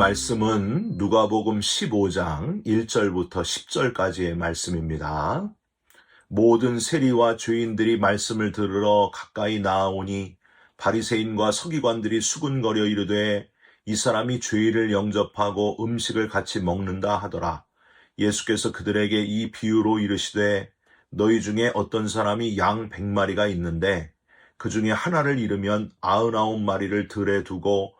말씀은 누가복음 15장 1절부터 10절까지의 말씀입니다. 모든 세리와 죄인들이 말씀을 들으러 가까이 나아오니 바리새인과 서기관들이 수군거려 이르되 이 사람이 죄인을 영접하고 음식을 같이 먹는다 하더라. 예수께서 그들에게 이 비유로 이르시되 너희 중에 어떤 사람이 양 백마리가 있는데 그 중에 하나를 잃으면 아흔아홉 마리를 들에 두고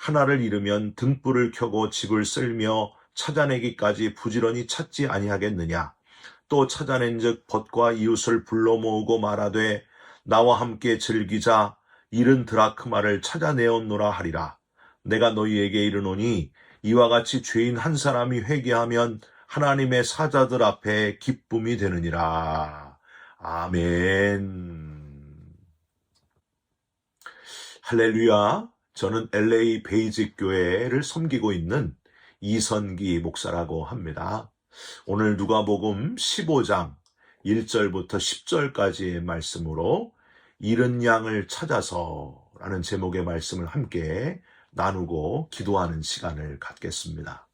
하나를 잃으면 등불을 켜고 집을 쓸며 찾아내기까지 부지런히 찾지 아니하겠느냐. 또 찾아낸즉 벗과 이웃을 불러 모으고 말하되 나와 함께 즐기자 잃은 드라크마를 찾아내었노라 하리라. 내가 너희에게 이르노니 이와 같이 죄인 한 사람이 회개하면 하나님의 사자들 앞에 기쁨이 되느니라. 아멘. 할렐루야. 저는 LA 베이직 교회를 섬기고 있는 이선기 목사라고 합니다. 오늘 누가복음 15장 1절부터 10절까지의 말씀으로 잃은 양을 찾아서 라는 제목의 말씀을 함께 나누고 기도하는 시간을 갖겠습니다.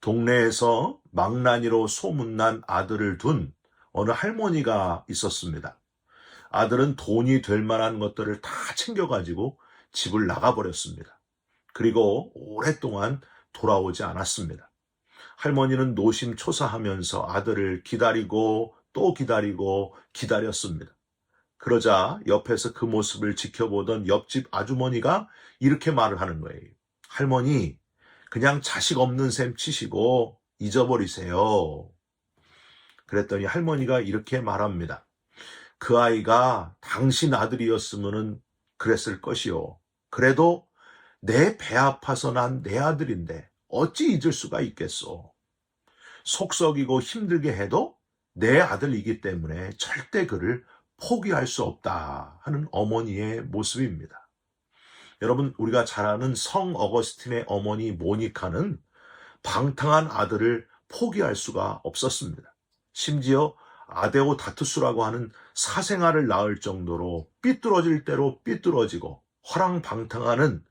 동네에서 망나니로 소문난 아들을 둔 어느 할머니가 있었습니다. 아들은 돈이 될 만한 것들을 다 챙겨가지고 집을 나가버렸습니다. 그리고 오랫동안 돌아오지 않았습니다. 할머니는 노심초사하면서 아들을 기다리고 또 기다리고 기다렸습니다. 그러자 옆에서 그 모습을 지켜보던 옆집 아주머니가 이렇게 말을 하는 거예요. 할머니, 그냥 자식 없는 셈 치시고 잊어버리세요. 그랬더니 할머니가 이렇게 말합니다. 그 아이가 당신 아들이었으면 그랬을 것이요. 그래도 내 배 아파서 난 내 아들인데 어찌 잊을 수가 있겠소. 속썩이고 힘들게 해도 내 아들이기 때문에 절대 그를 포기할 수 없다 하는 어머니의 모습입니다. 여러분, 우리가 잘 아는 성 어거스틴의 어머니 모니카는 방탕한 아들을 포기할 수가 없었습니다. 심지어 아데오 다투스라고 하는 사생아를 낳을 정도로 삐뚤어질 대로 삐뚤어지고 허랑방탕하는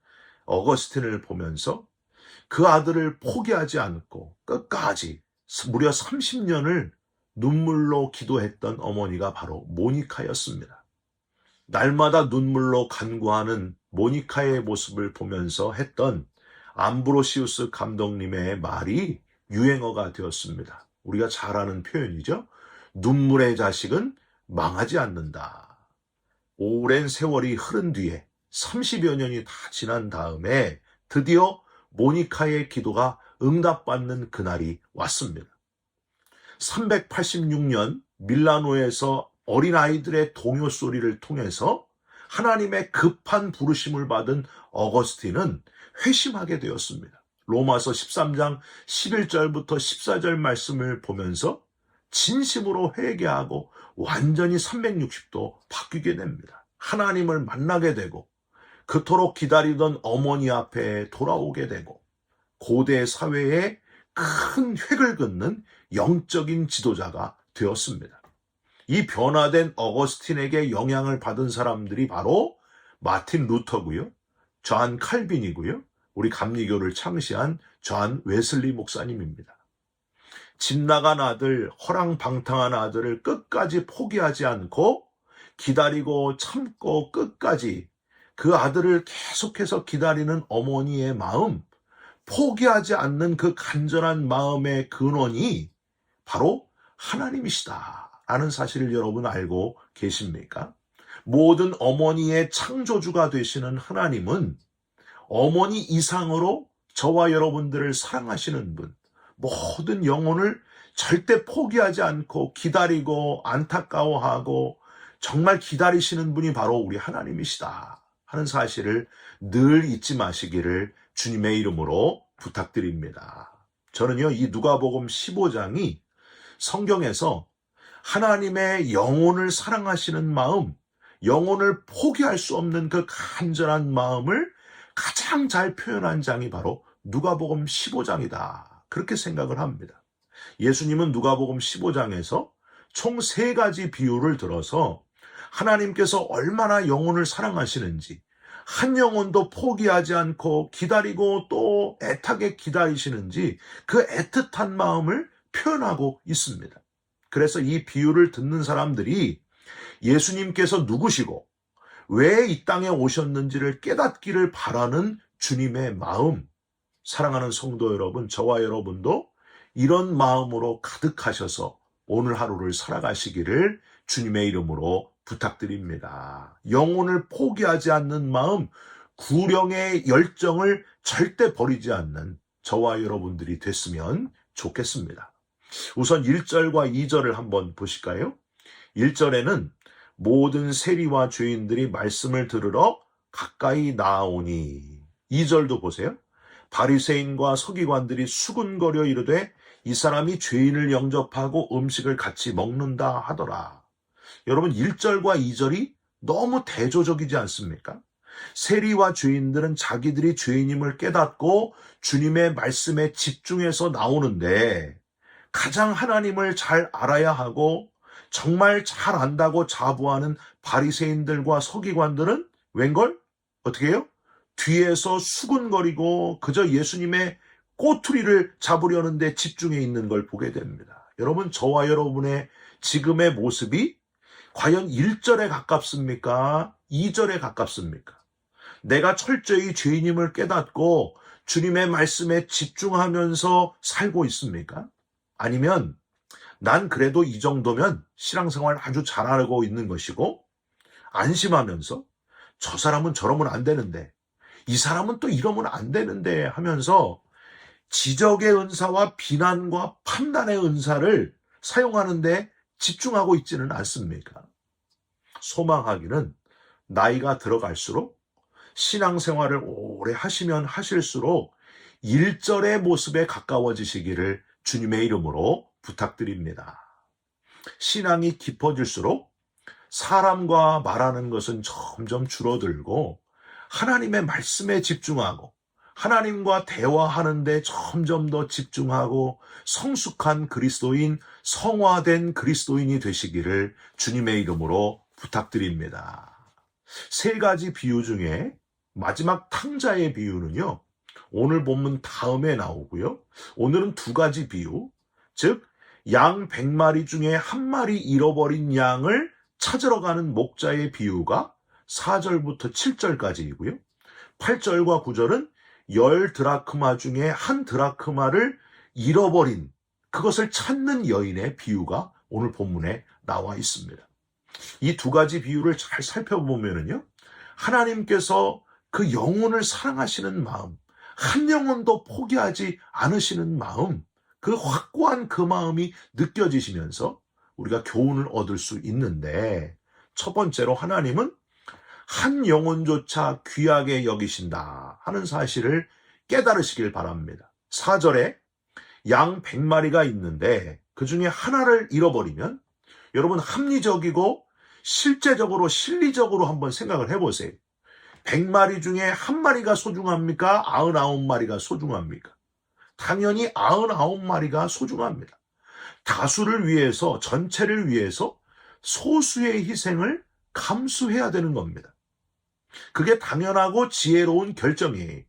어거스틴을 보면서 그 아들을 포기하지 않고 끝까지 무려 30년을 눈물로 기도했던 어머니가 바로 모니카였습니다. 날마다 눈물로 간구하는 모니카의 모습을 보면서 했던 암브로시우스 감독님의 말이 유행어가 되었습니다. 우리가 잘 아는 표현이죠. 눈물의 자식은 망하지 않는다. 오랜 세월이 흐른 뒤에 30여 년이 다 지난 다음에 드디어 모니카의 기도가 응답받는 그날이 왔습니다. 386년 밀라노에서 어린아이들의 동요 소리를 통해서 하나님의 급한 부르심을 받은 어거스틴은 회심하게 되었습니다. 로마서 13장 11절부터 14절 말씀을 보면서 진심으로 회개하고 완전히 360도 바뀌게 됩니다. 하나님을 만나게 되고 그토록 기다리던 어머니 앞에 돌아오게 되고 고대 사회에 큰 획을 긋는 영적인 지도자가 되었습니다. 이 변화된 어거스틴에게 영향을 받은 사람들이 바로 마틴 루터고요. 존 칼빈이고요. 우리 감리교를 창시한 존 웨슬리 목사님입니다. 집 나간 아들, 허랑방탕한 아들을 끝까지 포기하지 않고 기다리고 참고 끝까지 그 아들을 계속해서 기다리는 어머니의 마음, 포기하지 않는 그 간절한 마음의 근원이 바로 하나님이시다. 라는 사실을 여러분 알고 계십니까? 모든 어머니의 창조주가 되시는 하나님은 어머니 이상으로 저와 여러분들을 사랑하시는 분, 모든 영혼을 절대 포기하지 않고 기다리고 안타까워하고 정말 기다리시는 분이 바로 우리 하나님이시다 하는 사실을 늘 잊지 마시기를 주님의 이름으로 부탁드립니다. 저는요, 이 누가복음 15장이 성경에서 하나님의 영혼을 사랑하시는 마음, 영혼을 포기할 수 없는 그 간절한 마음을 가장 잘 표현한 장이 바로 누가복음 15장이다. 그렇게 생각을 합니다. 예수님은 누가복음 15장에서 총 세 가지 비유를 들어서 하나님께서 얼마나 영혼을 사랑하시는지 한 영혼도 포기하지 않고 기다리고 또 애타게 기다리시는지 그 애틋한 마음을 표현하고 있습니다. 그래서 이 비유를 듣는 사람들이 예수님께서 누구시고 왜 이 땅에 오셨는지를 깨닫기를 바라는 주님의 마음, 사랑하는 성도 여러분, 저와 여러분도 이런 마음으로 가득하셔서 오늘 하루를 살아가시기를 주님의 이름으로 부탁드립니다. 영혼을 포기하지 않는 마음, 구령의 열정을 절대 버리지 않는 저와 여러분들이 됐으면 좋겠습니다. 우선 1절과 2절을 한번 보실까요? 1절에는 모든 세리와 죄인들이 말씀을 들으러 가까이 나아오니 2절도 보세요. 바리새인과 서기관들이 수군거려 이르되 이 사람이 죄인을 영접하고 음식을 같이 먹는다 하더라. 여러분 1절과 2절이 너무 대조적이지 않습니까? 세리와 죄인들은 자기들이 죄인임을 깨닫고 주님의 말씀에 집중해서 나오는데 가장 하나님을 잘 알아야 하고 정말 잘 안다고 자부하는 바리새인들과 서기관들은 웬걸 어떻게 해요? 뒤에서 수군거리고 그저 예수님의 꼬투리를 잡으려는데 집중해 있는 걸 보게 됩니다. 여러분 저와 여러분의 지금의 모습이 과연 1절에 가깝습니까? 2절에 가깝습니까? 내가 철저히 죄인임을 깨닫고 주님의 말씀에 집중하면서 살고 있습니까? 아니면 난 그래도 이 정도면 신앙생활 아주 잘하고 있는 것이고 안심하면서 저 사람은 저러면 안 되는데 이 사람은 또 이러면 안 되는데 하면서 지적의 은사와 비난과 판단의 은사를 사용하는데 집중하고 있지는 않습니까? 소망하기는 나이가 들어갈수록 신앙생활을 오래 하시면 하실수록 일절의 모습에 가까워지시기를 주님의 이름으로 부탁드립니다. 신앙이 깊어질수록 사람과 말하는 것은 점점 줄어들고 하나님의 말씀에 집중하고 하나님과 대화하는데 점점 더 집중하고 성숙한 그리스도인, 성화된 그리스도인이 되시기를 주님의 이름으로 부탁드립니다. 세 가지 비유 중에 마지막 탕자의 비유는요, 오늘 본문 다음에 나오고요. 오늘은 두 가지 비유, 즉, 양 100마리 중에 한 마리 잃어버린 양을 찾으러 가는 목자의 비유가 4절부터 7절까지이고요. 8절과 9절은 열 드라크마 중에 한 드라크마를 잃어버린 그것을 찾는 여인의 비유가 오늘 본문에 나와 있습니다. 이 두 가지 비유를 잘 살펴보면은요. 하나님께서 그 영혼을 사랑하시는 마음, 한 영혼도 포기하지 않으시는 마음, 그 확고한 그 마음이 느껴지시면서 우리가 교훈을 얻을 수 있는데 첫 번째로 하나님은 한 영혼조차 귀하게 여기신다 하는 사실을 깨달으시길 바랍니다. 4절에 양 100마리가 있는데 그 중에 하나를 잃어버리면 여러분 합리적이고 실제적으로 실리적으로 한번 생각을 해보세요. 100마리 중에 한 마리가 소중합니까? 99마리가 소중합니까? 당연히 99마리가 소중합니다. 다수를 위해서, 전체를 위해서 소수의 희생을 감수해야 되는 겁니다. 그게 당연하고 지혜로운 결정이에요.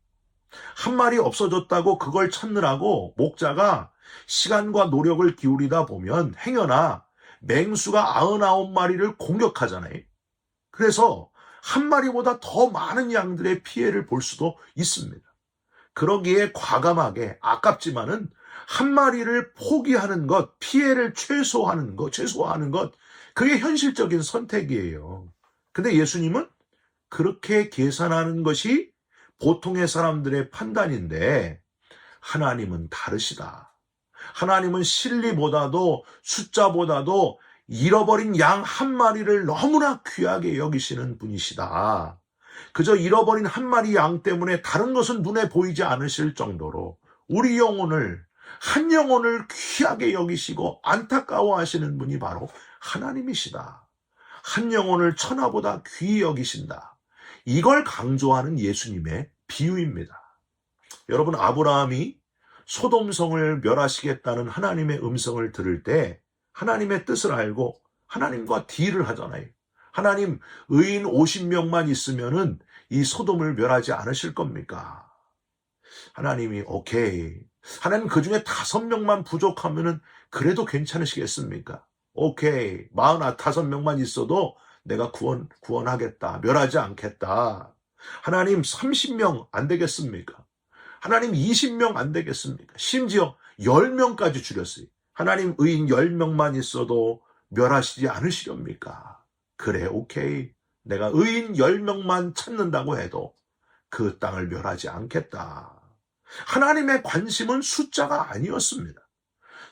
한 마리 없어졌다고 그걸 찾느라고 목자가 시간과 노력을 기울이다 보면 행여나 맹수가 99마리를 공격하잖아요. 그래서 한 마리보다 더 많은 양들의 피해를 볼 수도 있습니다. 그러기에 과감하게 아깝지만은 한 마리를 포기하는 것, 피해를 최소화하는 것, 최소화하는 것, 그게 현실적인 선택이에요. 근데 예수님은 그렇게 계산하는 것이 보통의 사람들의 판단인데 하나님은 다르시다. 하나님은 실리보다도 숫자보다도 잃어버린 양 한 마리를 너무나 귀하게 여기시는 분이시다. 그저 잃어버린 한 마리 양 때문에 다른 것은 눈에 보이지 않으실 정도로 우리 영혼을 한 영혼을 귀하게 여기시고 안타까워하시는 분이 바로 하나님이시다. 한 영혼을 천하보다 귀히 여기신다. 이걸 강조하는 예수님의 비유입니다. 여러분 아브라함이 소돔성을 멸하시겠다는 하나님의 음성을 들을 때 하나님의 뜻을 알고 하나님과 딜을 하잖아요. 하나님 의인 50명만 있으면은 이 소돔을 멸하지 않으실 겁니까? 하나님이 오케이. 하나님 그 중에 다섯 명만 부족하면은 그래도 괜찮으시겠습니까? 오케이. 45명만 있어도 내가 구원, 구원하겠다. 멸하지 않겠다. 하나님 30명 안 되겠습니까? 하나님 20명 안 되겠습니까? 심지어 10명까지 줄였어요. 하나님 의인 10명만 있어도 멸하시지 않으시렵니까? 그래, 오케이. 내가 의인 10명만 찾는다고 해도 그 땅을 멸하지 않겠다. 하나님의 관심은 숫자가 아니었습니다.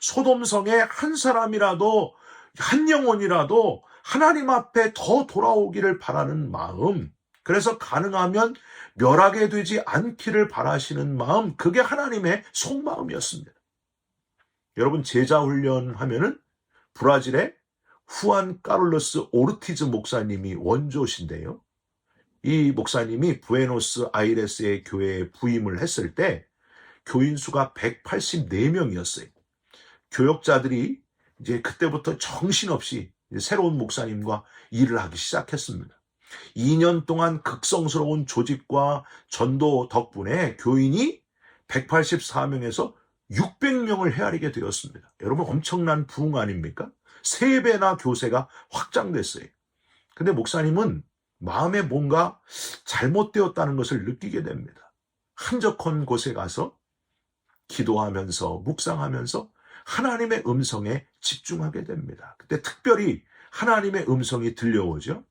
소돔성에 한 사람이라도, 한 영혼이라도 하나님 앞에 더 돌아오기를 바라는 마음, 그래서 가능하면 멸하게 되지 않기를 바라시는 마음, 그게 하나님의 속마음이었습니다. 여러분, 제자 훈련 하면은 브라질의 후안 까를로스 오르티즈 목사님이 원조신데요. 이 목사님이 부에노스 아이레스의 교회에 부임을 했을 때 교인 수가 184명이었어요. 교역자들이 이제 그때부터 정신없이 새로운 목사님과 일을 하기 시작했습니다. 2년 동안 극성스러운 조직과 전도 덕분에 교인이 184명에서 600명을 헤아리게 되었습니다. 여러분 엄청난 부흥 아닙니까? 세 배나 교세가 확장됐어요. 근데 목사님은 마음에 뭔가 잘못되었다는 것을 느끼게 됩니다. 한적한 곳에 가서 기도하면서 묵상하면서 하나님의 음성에 집중하게 됩니다. 그때 특별히 하나님의 음성이 들려오죠.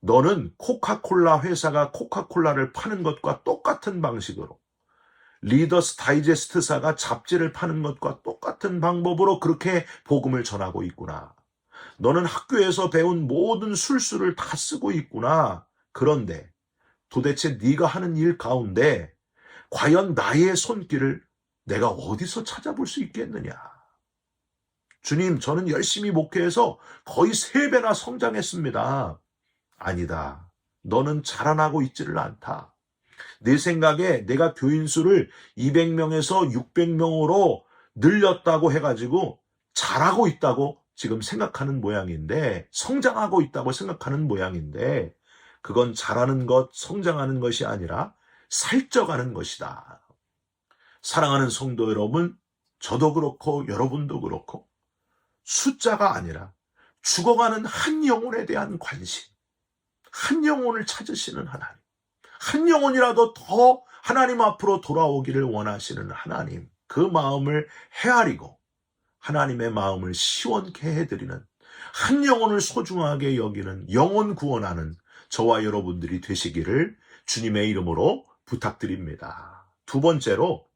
너는 코카콜라 회사가 코카콜라를 파는 것과 똑같은 방식으로 리더스 다이제스트사가 잡지를 파는 것과 똑같은 방법으로 그렇게 복음을 전하고 있구나. 너는 학교에서 배운 모든 술수를 다 쓰고 있구나. 그런데 도대체 네가 하는 일 가운데 과연 나의 손길을 내가 어디서 찾아볼 수 있겠느냐? 주님, 저는 열심히 목회해서 거의 세 배나 성장했습니다. 아니다. 너는 자라나고 있지를 않다. 내 생각에 내가 교인 수를 200명에서 600명으로 늘렸다고 해가지고 잘하고 있다고 지금 생각하는 모양인데, 성장하고 있다고 생각하는 모양인데, 그건 잘하는 것, 성장하는 것이 아니라 살쪄가는 것이다. 사랑하는 성도 여러분, 저도 그렇고 여러분도 그렇고 숫자가 아니라 죽어가는 한 영혼에 대한 관심, 한 영혼을 찾으시는 하나님, 한 영혼이라도 더 하나님 앞으로 돌아오기를 원하시는 하나님, 그 마음을 헤아리고 하나님의 마음을 시원케 해드리는 한 영혼을 소중하게 여기는 영혼 구원하는 저와 여러분들이 되시기를 주님의 이름으로 부탁드립니다. 두 번째로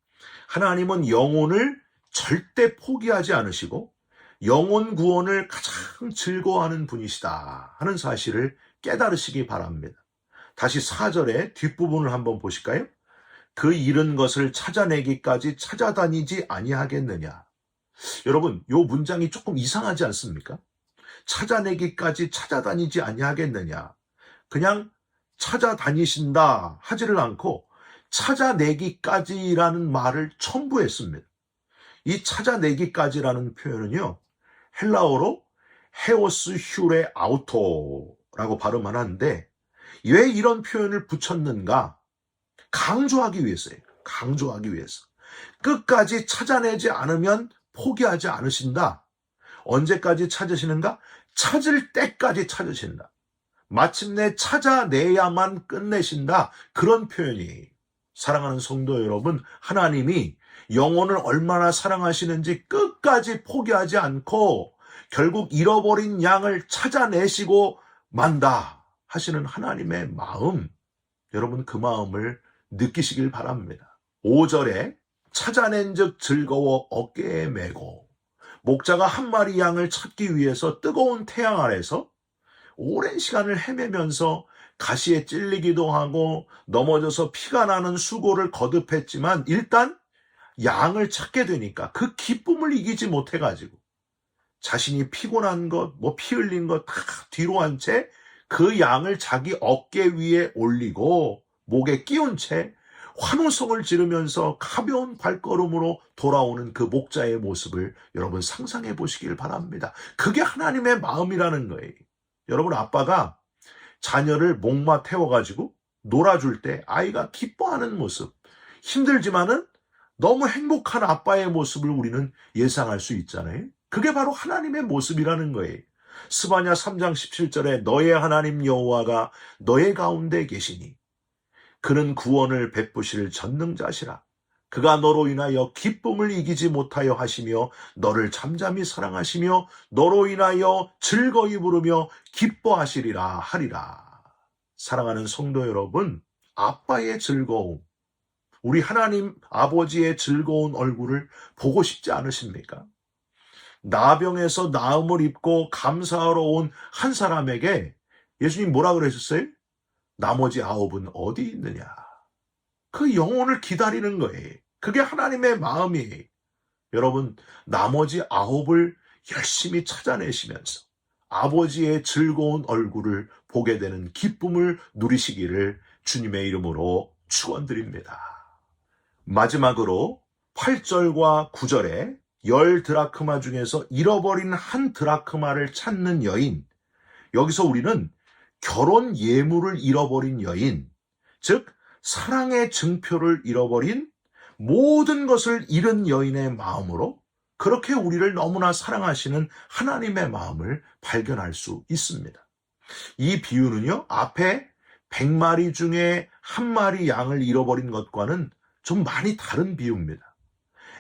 하나님은 영혼을 절대 포기하지 않으시고 영혼 구원을 가장 즐거워하는 분이시다 하는 사실을 깨달으시기 바랍니다. 다시 4절의 뒷부분을 한번 보실까요? 그 잃은 것을 찾아내기까지 찾아다니지 아니하겠느냐. 여러분, 요 문장이 조금 이상하지 않습니까? 찾아내기까지 찾아다니지 아니하겠느냐. 그냥 찾아다니신다 하지를 않고 찾아내기까지라는 말을 첨부했습니다. 이 찾아내기까지라는 표현은요, 헬라어로 헤오스 슈레 아우토라고 발음하는데, 왜 이런 표현을 붙였는가? 강조하기 위해서예요. 강조하기 위해서. 끝까지 찾아내지 않으면 포기하지 않으신다. 언제까지 찾으시는가? 찾을 때까지 찾으신다. 마침내 찾아내야만 끝내신다. 그런 표현이 사랑하는 성도 여러분, 하나님이 영혼을 얼마나 사랑하시는지 끝까지 포기하지 않고 결국 잃어버린 양을 찾아내시고 만다 하시는 하나님의 마음, 여러분 그 마음을 느끼시길 바랍니다. 5절에 찾아낸 즉 즐거워 어깨에 메고 목자가 한 마리 양을 찾기 위해서 뜨거운 태양 아래서 오랜 시간을 헤매면서 가시에 찔리기도 하고 넘어져서 피가 나는 수고를 거듭했지만 일단 양을 찾게 되니까 그 기쁨을 이기지 못해가지고 자신이 피곤한 것, 뭐 피 흘린 것 다 뒤로 한 채 그 양을 자기 어깨 위에 올리고 목에 끼운 채 환호성을 지르면서 가벼운 발걸음으로 돌아오는 그 목자의 모습을 여러분 상상해 보시길 바랍니다. 그게 하나님의 마음이라는 거예요. 여러분 아빠가 자녀를 목마 태워가지고 놀아줄 때 아이가 기뻐하는 모습, 힘들지만은 너무 행복한 아빠의 모습을 우리는 예상할 수 있잖아요. 그게 바로 하나님의 모습이라는 거예요. 스바냐 3장 17절에 너의 하나님 여호와가 너의 가운데 계시니 그는 구원을 베푸실 전능자시라. 그가 너로 인하여 기쁨을 이기지 못하여 하시며 너를 잠잠히 사랑하시며 너로 인하여 즐거이 부르며 기뻐하시리라 하리라. 사랑하는 성도 여러분, 아빠의 즐거움, 우리 하나님 아버지의 즐거운 얼굴을 보고 싶지 않으십니까? 나병에서 나음을 입고 감사하러 온 한 사람에게 예수님 뭐라 그러셨어요? 나머지 아홉은 어디 있느냐? 그 영혼을 기다리는 거예요. 그게 하나님의 마음이에요. 여러분, 나머지 아홉을 열심히 찾아내시면서 아버지의 즐거운 얼굴을 보게 되는 기쁨을 누리시기를 주님의 이름으로 축원드립니다. 마지막으로 8절과 9절에 열 드라크마 중에서 잃어버린 한 드라크마를 찾는 여인. 여기서 우리는 결혼 예물을 잃어버린 여인, 즉 사랑의 증표를 잃어버린 모든 것을 잃은 여인의 마음으로 그렇게 우리를 너무나 사랑하시는 하나님의 마음을 발견할 수 있습니다. 이 비유는요, 앞에 100마리 중에 한 마리 양을 잃어버린 것과는 좀 많이 다른 비유입니다.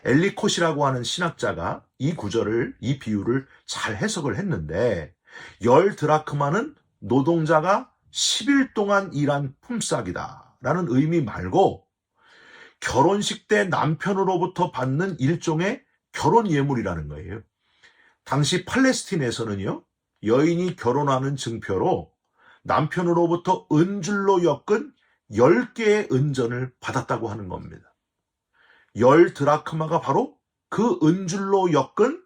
엘리콧이라고 하는 신학자가 이 구절을, 이 비유를 잘 해석을 했는데, 열 드라크마는 노동자가 10일 동안 일한 품삯이다. 라는 의미 말고, 결혼식 때 남편으로부터 받는 일종의 결혼 예물이라는 거예요. 당시 팔레스틴에서는요, 여인이 결혼하는 증표로 남편으로부터 은줄로 엮은 10개의 은전을 받았다고 하는 겁니다. 열 드라크마가 바로 그 은줄로 엮은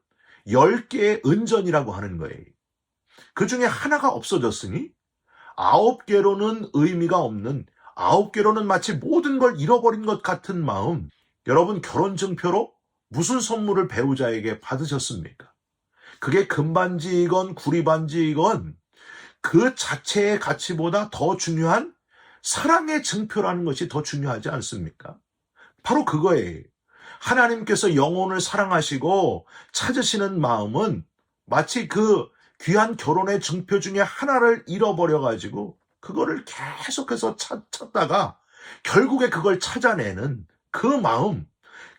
10개의 은전이라고 하는 거예요. 그 중에 하나가 없어졌으니 아홉 개로는 의미가 없는 아홉 개로는 마치 모든 걸 잃어버린 것 같은 마음. 여러분 결혼 증표로 무슨 선물을 배우자에게 받으셨습니까? 그게 금반지이건 구리반지이건 그 자체의 가치보다 더 중요한 사랑의 증표라는 것이 더 중요하지 않습니까? 바로 그거예요. 하나님께서 영혼을 사랑하시고 찾으시는 마음은 마치 그 귀한 결혼의 증표 중에 하나를 잃어버려가지고 그거를 계속해서 찾, 찾다가 결국에 그걸 찾아내는 그 마음,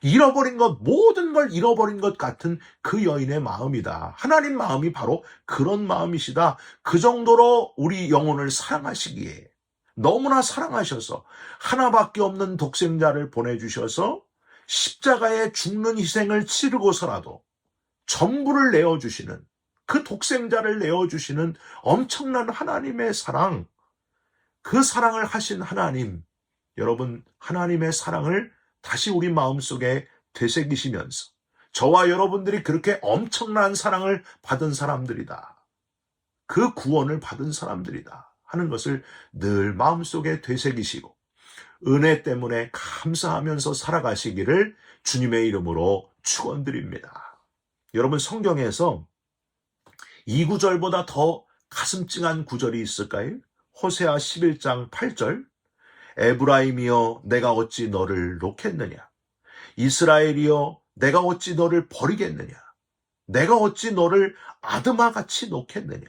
잃어버린 것, 모든 걸 잃어버린 것 같은 그 여인의 마음이다. 하나님 마음이 바로 그런 마음이시다. 그 정도로 우리 영혼을 사랑하시기에 너무나 사랑하셔서 하나밖에 없는 독생자를 보내주셔서 십자가에 죽는 희생을 치르고서라도 전부를 내어주시는 그 독생자를 내어주시는 엄청난 하나님의 사랑, 그 사랑을 하신 하나님, 여러분, 하나님의 사랑을 다시 우리 마음속에 되새기시면서 저와 여러분들이 그렇게 엄청난 사랑을 받은 사람들이다. 그 구원을 받은 사람들이다. 하는 것을 늘 마음속에 되새기시고 은혜 때문에 감사하면서 살아가시기를 주님의 이름으로 축원드립니다. 여러분 성경에서 이 구절보다 더 가슴 찡한 구절이 있을까요? 호세아 11장 8절. 에브라임이여 내가 어찌 너를 놓겠느냐? 이스라엘이여 내가 어찌 너를 버리겠느냐? 내가 어찌 너를 아드마같이 놓겠느냐?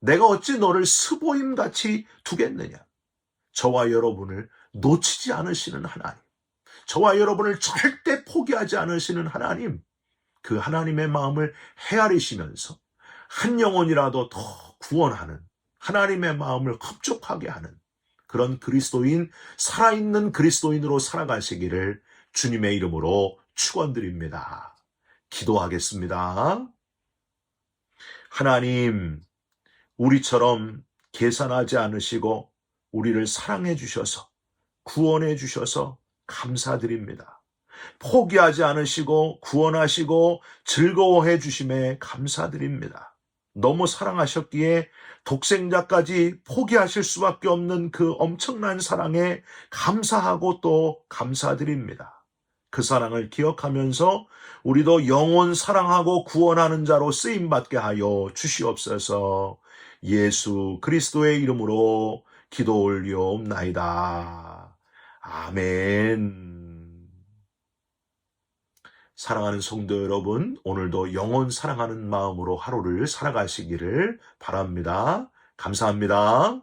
내가 어찌 너를 스보임같이 두겠느냐? 저와 여러분을 놓치지 않으시는 하나님 저와 여러분을 절대 포기하지 않으시는 하나님 그 하나님의 마음을 헤아리시면서 한 영혼이라도 더 구원하는 하나님의 마음을 흡족하게 하는 그런 그리스도인, 살아있는 그리스도인으로 살아가시기를 주님의 이름으로 축원드립니다. 기도하겠습니다. 하나님, 우리처럼 계산하지 않으시고 우리를 사랑해 주셔서 구원해 주셔서 감사드립니다. 포기하지 않으시고 구원하시고 즐거워해 주심에 감사드립니다. 너무 사랑하셨기에 독생자까지 포기하실 수밖에 없는 그 엄청난 사랑에 감사하고 또 감사드립니다. 그 사랑을 기억하면서 우리도 영원 사랑하고 구원하는 자로 쓰임 받게 하여 주시옵소서. 예수 그리스도의 이름으로 기도 올리옵나이다. 아멘. 사랑하는 성도 여러분, 오늘도 영원 사랑하는 마음으로 하루를 살아가시기를 바랍니다. 감사합니다.